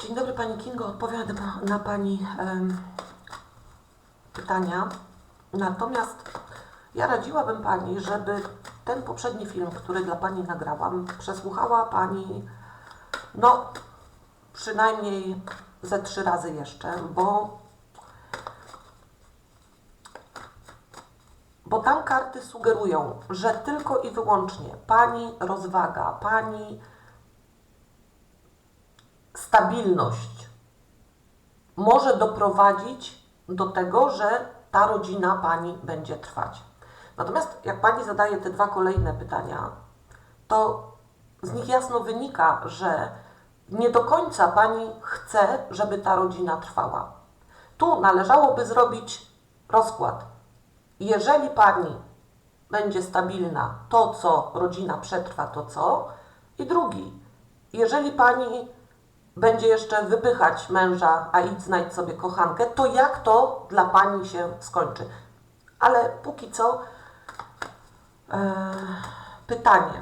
Dzień dobry Pani Kingo, odpowiadam na, Pani em, pytania. Natomiast ja radziłabym Pani, żeby ten poprzedni film, który dla Pani nagrałam, przesłuchała Pani no przynajmniej ze trzy razy jeszcze, bo bo tam karty sugerują, że tylko i wyłącznie Pani rozwaga, Pani stabilność może doprowadzić do tego, że ta rodzina Pani będzie trwać. Natomiast jak Pani zadaje te dwa kolejne pytania, to z nich jasno wynika, że nie do końca Pani chce, żeby ta rodzina trwała. Tu należałoby zrobić rozkład. Jeżeli Pani będzie stabilna, to co rodzina przetrwa, to co. I drugi, jeżeli Pani będzie jeszcze wypychać męża, a idź znajdź sobie kochankę, to jak to dla Pani się skończy? Ale póki co e, pytanie.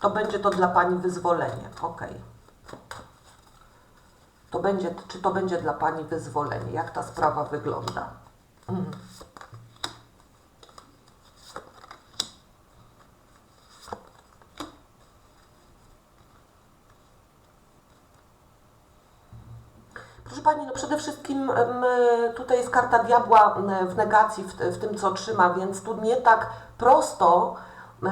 To będzie to dla Pani wyzwolenie. Ok. To będzie, czy to będzie dla Pani wyzwolenie? Jak ta sprawa wygląda? Mhm. Proszę Pani, no przede wszystkim em, tutaj jest karta diabła em, w negacji, w, w tym co trzyma, więc tu nie tak prosto, em,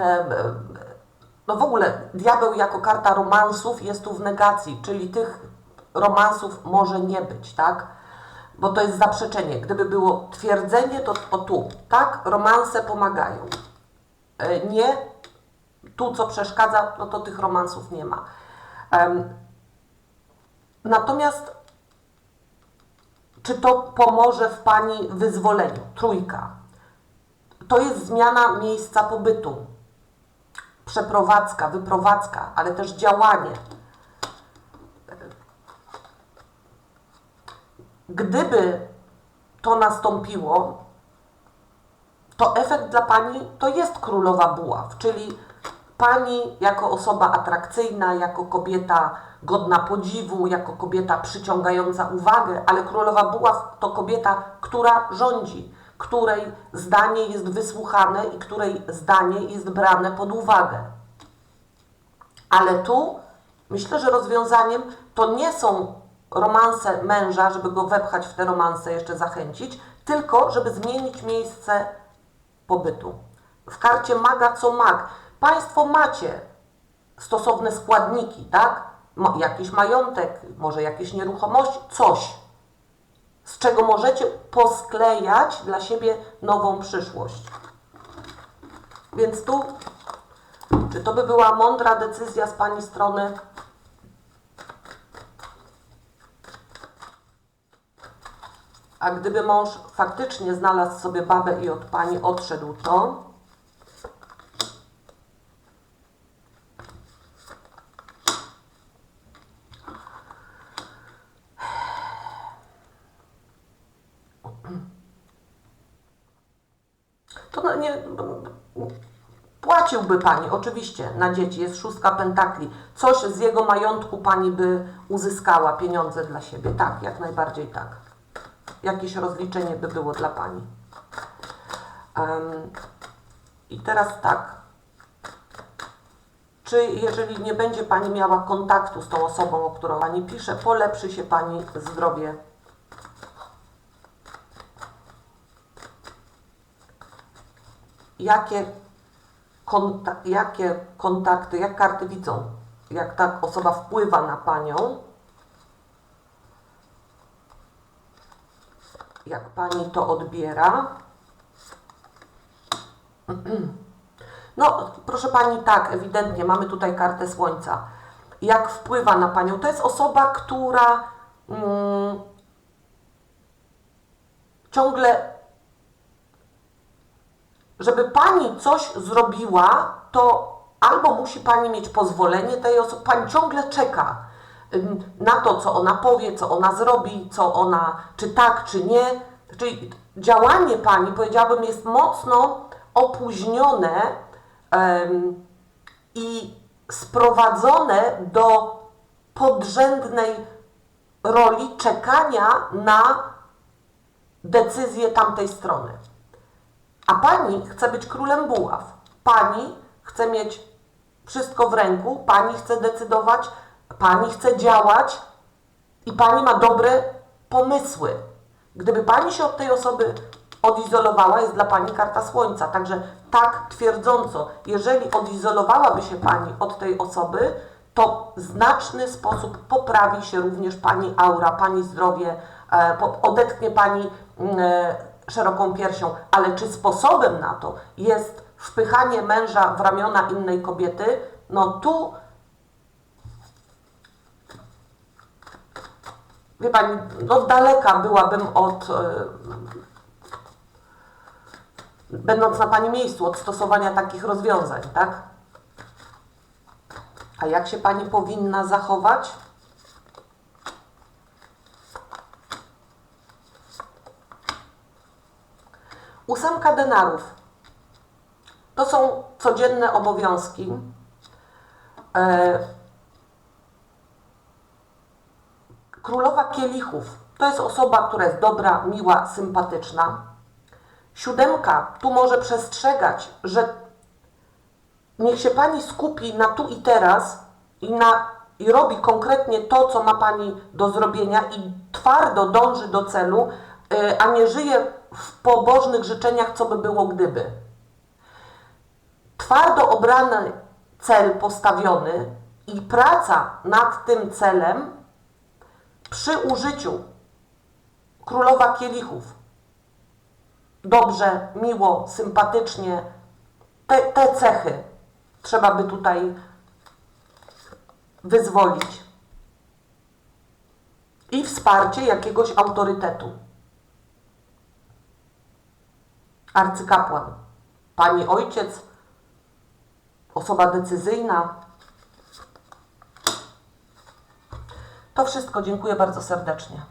no w ogóle diabeł jako karta romansów jest tu w negacji, czyli tych romansów może nie być, tak? Bo to jest zaprzeczenie. Gdyby było twierdzenie, to o tu, tak? Romanse pomagają. E, Nie, tu co przeszkadza, no to tych romansów nie ma. Natomiast czy to pomoże w Pani wyzwoleniu? Trójka. To jest zmiana miejsca pobytu. Przeprowadzka, wyprowadzka, ale też działanie. Gdyby to nastąpiło, to efekt dla Pani to jest królowa buław, czyli Pani jako osoba atrakcyjna, jako kobieta godna podziwu, jako kobieta przyciągająca uwagę, ale królowa buław to kobieta, która rządzi, której zdanie jest wysłuchane i której zdanie jest brane pod uwagę. Ale tu myślę, że rozwiązaniem to nie są romanse męża, żeby go wepchać w te romanse, jeszcze zachęcić, tylko żeby zmienić miejsce pobytu. W karcie maga co mag. Państwo macie stosowne składniki, tak? Ma, jakiś majątek, może jakieś nieruchomości, coś, z czego możecie posklejać dla siebie nową przyszłość. Więc tu, czy to by była mądra decyzja z Pani strony? A gdyby mąż faktycznie znalazł sobie babę i od Pani odszedł, to... To no nie. Płaciłby pani, oczywiście, na dzieci. Jest szóstka pentakli. Coś z jego majątku pani by uzyskała, pieniądze dla siebie. Tak, jak najbardziej tak. Jakieś rozliczenie by było dla pani. Em, I teraz tak. Czy jeżeli nie będzie pani miała kontaktu z tą osobą, o którą pani pisze, polepszy się pani zdrowie jakie, jakie kontakty, jak karty widzą, jak ta osoba wpływa na panią, jak pani to odbiera. No, proszę pani, tak, ewidentnie mamy tutaj kartę słońca. Jak wpływa na panią? To jest osoba, która mm, ciągle żeby pani coś zrobiła, to albo musi pani mieć pozwolenie tej osoby, pani ciągle czeka na to, co ona powie, co ona zrobi, co ona, czy tak, czy nie. Czyli działanie pani, powiedziałabym, jest mocno opóźnione em, i sprowadzone do podrzędnej roli czekania na decyzję tamtej strony. A pani chce być królem buław. Pani chce mieć wszystko w ręku, pani chce decydować, pani chce działać i pani ma dobre pomysły. Gdyby pani się od tej osoby odizolowała, jest dla pani karta słońca. Także tak twierdząco, jeżeli odizolowałaby się pani od tej osoby, to w znaczny sposób poprawi się również pani aura, pani zdrowie, e, odetchnie pani mm, e, szeroką piersią. Ale czy sposobem na to jest wpychanie męża w ramiona innej kobiety? No tu Wie Pani, no daleka byłabym od, e, będąc na Pani miejscu, od stosowania takich rozwiązań, tak? A jak się Pani powinna zachować? Ósemka denarów. To są codzienne obowiązki. E, Królowa Kielichów to jest osoba, która jest dobra, miła, sympatyczna. Siódemka tu może przestrzegać, że niech się pani skupi na tu i teraz i, na, i robi konkretnie to, co ma pani do zrobienia i twardo dąży do celu, a nie żyje w pobożnych życzeniach, co by było gdyby. Twardo obrany cel postawiony i praca nad tym celem przy użyciu królowa kielichów dobrze, miło, sympatycznie, te, te cechy trzeba by tutaj wyzwolić. I wsparcie jakiegoś autorytetu. Arcykapłan, pani ojciec, osoba decyzyjna, To wszystko. Dziękuję bardzo serdecznie.